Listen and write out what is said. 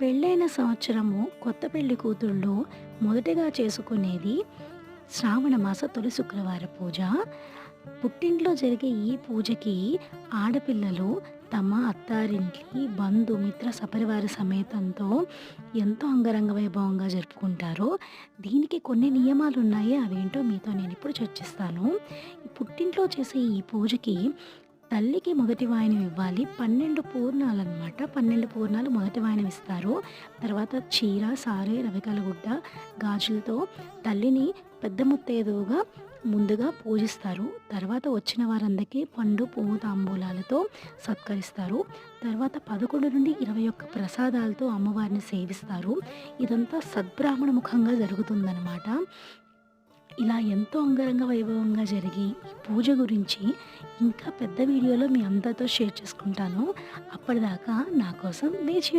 పెళ్ళైన సంవత్సరము కొత్త పెళ్ళి కూతుళ్ళు మొదటగా చేసుకునేది శ్రావణ మాస తొలి శుక్రవార పూజ. పుట్టింట్లో జరిగే ఈ పూజకి ఆడపిల్లలు తమ అత్తారింటి బంధుమిత్ర సపరివార సమేతంతో ఎంతో అంగరంగ వైభవంగా జరుపుకుంటారు. దీనికి కొన్ని నియమాలు ఉన్నాయి అవేంటో మీతో నేను ఇప్పుడు చర్చిస్తాను. పుట్టింట్లో చేసే ఈ పూజకి తల్లికి మొదటి వాయనం ఇవ్వాలి. పన్నెండు పూర్ణాలు అనమాట పన్నెండు పూర్ణాలు మొదటి వాయనం ఇస్తారు. తర్వాత చీర సారే రవికల గుడ్డ గాజులతో తల్లిని పెద్ద ముత్తేదువుగా ముందుగా పూజిస్తారు. తర్వాత వచ్చిన వారందరికీ పండు పువ్వు తాంబూలాలతో సత్కరిస్తారు. తర్వాత పదకొండు నుండి ఇరవై ఒక్క ప్రసాదాలతో అమ్మవారిని సేవిస్తారు. ఇదంతా సద్బ్రాహ్మణ ముఖంగా జరుగుతుందన్నమాట. ఇలా ఎంతో అంగరంగ వైభవంగా జరిగి ఈ పూజ గురించి ఇంకా పెద్ద వీడియోలో మీ అందరితో షేర్ చేసుకుంటాను. అప్పటిదాకా నా కోసం వేచి